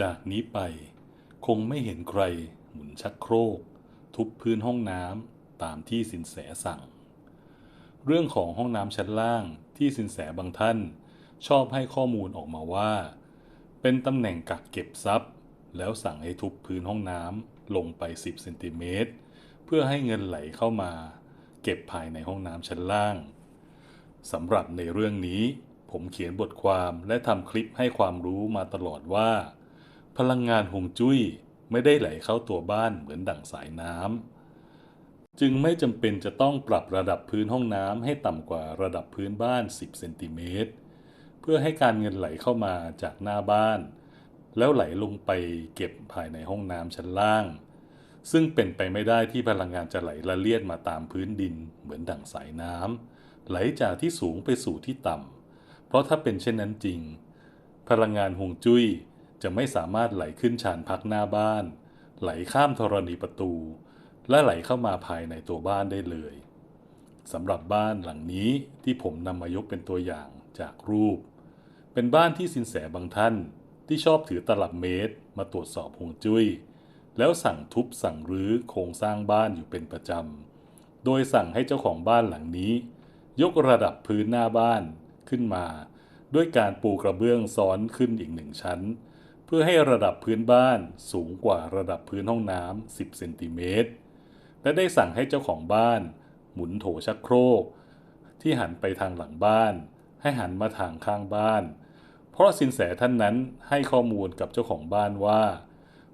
จากนี้ไป คงไม่เห็นใครหมุนชักโครก ทุบพื้นห้องน้ำตามที่สินแสสั่ง เรื่องของห้องน้ำชั้นล่างที่สินแสบางท่านชอบให้ข้อมูลออกมาว่า เป็นตำแหน่งกักเก็บทรัพย์ แล้วสั่งให้ทุบพื้นห้องน้ำลงไป 10เซนติเมตรเพื่อให้เงินไหลเข้ามา เก็บภายในห้องน้ำชั้นล่างสำหรับในเรื่องนี้ ผมเขียนบทความและทำคลิปให้ความรู้มาตลอดว่า พลังงานหงจุ้ยไม่ได้ไหลเข้าตัวบ้านเหมือนดั่งสายน้ำจึงไม่จำเป็นจะต้องปรับระดับพื้นห้องน้ำให้ต่ำกว่าระดับพื้นบ้าน 10 เซนติเมตร เพื่อให้การเงินไหลเข้ามาจากหน้าบ้าน แล้วไหลลงไปเก็บภายในห้องน้ำชั้นล่าง ซึ่งเป็นไปไม่ได้ที่พลังงานจะไหลละเลียดมาตามพื้นดินเหมือนดั่งสายน้ำไหลจากที่สูงไปสู่ที่ต่ำเพราะถ้าเป็นเช่นนั้นจริง พลังงานหงจุ้ย จะไม่สามารถไหลขึ้นชานพักหน้าบ้าน ไหลข้ามธรณีประตู และไหลเข้ามาภายในตัวบ้านได้เลยสำหรับบ้านหลังนี้ที่ผมนำมายกเป็นตัวอย่างจากรูป เป็นบ้านที่สินแสบางท่านที่ชอบถือตลับเมตร มาตรวจสอบหงจุ้ย แล้วสั่งทุบสั่งรื้อโครงสร้างบ้านอยู่เป็นประจำ โดยสั่งให้เจ้าของบ้านหลังนี้ ยกระดับพื้นหน้าบ้านขึ้นมา ด้วยการปูกระเบื้องซ้อนขึ้นอีกหนึ่งชั้น เพื่อให้ระดับพื้นบ้านสูงกว่าระดับพื้นห้องน้ำ10เซนติเมตรและได้สั่งให้เจ้าของบ้าน หมุนโถชักโครก ที่หันไปทางหลังบ้าน ให้หันมาทางข้างบ้าน เพราะสินแสท่านนั้นให้ข้อมูลกับเจ้าของบ้านว่า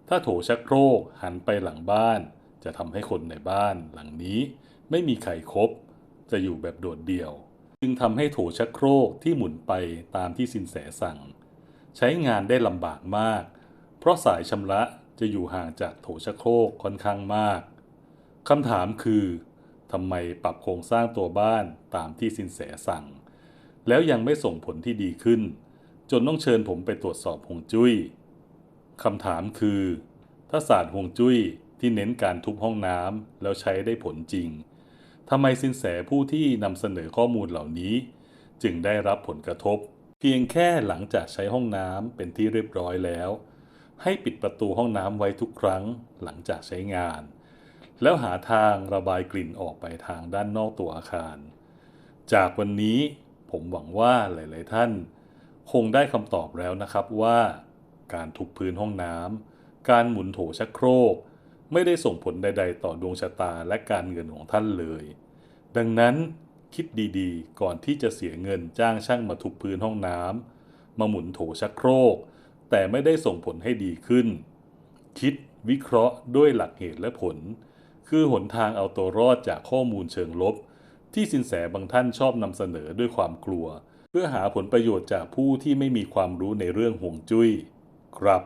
ถ้าโถชักโครกหันไปหลังบ้าน จะทำให้คนในบ้านหลังนี้ ไม่มีใครครบจะอยู่แบบโดดเดี่ยว จึงทำให้โถชักโครกที่หมุนไปตามที่สินแสสั่ง ใช้งานได้ลำบากมาก เพราะสายชำระจะอยู่ห่างจากโถชักโครกค่อนข้างมากคำถามคือทำไมปรับโครงสร้างตัวบ้านตามที่สินแสสั่ง แล้วยังไม่ส่งผลที่ดีขึ้น จนต้องเชิญผมไปตรวจสอบหงจุ้ยคำถามคือ ถ้าศาสตร์ฮวงจุ้ยที่เน้นการทุบห้องน้ำแล้วใช้ได้ผลจริงทำไมสินแสผู้ที่นำเสนอข้อมูลเหล่านี้ จึงได้รับผลกระทบ เพียงแค่หลังจากใช้ห้องน้ำเป็นที่เรียบร้อยแล้ว ให้ปิดประตูห้องน้ำไว้ทุกครั้งหลังจากใช้งาน แล้วหาทางระบายกลิ่นออกไปทางด้านนอกตัวอาคาร จากวันนี้ผมหวังว่าหลาย ๆ ท่าน คงได้คำตอบแล้วนะครับว่า การทุบพื้นห้องน้ำการหมุนโถชักโครก ไม่ได้ส่งผลใด ๆ ต่อดวงชะตาและการเงินของท่านเลย ดังนั้น คิดดีๆ ก่อนที่จะเสียเงินจ้างช่างมาทุบพื้นห้องน้ำมาหมุนโถชักโครก แต่ไม่ได้ส่งผลให้ดีขึ้น คิดวิเคราะห์ด้วยหลักเหตุและผล คือหนทางเอาตัวรอดจากข้อมูลเชิงลบ ที่สินแสบางท่านชอบนำเสนอด้วยความกลัว เพื่อหาผลประโยชน์จากผู้ที่ไม่มีความรู้ในเรื่องห่วงจุ้ย ครับ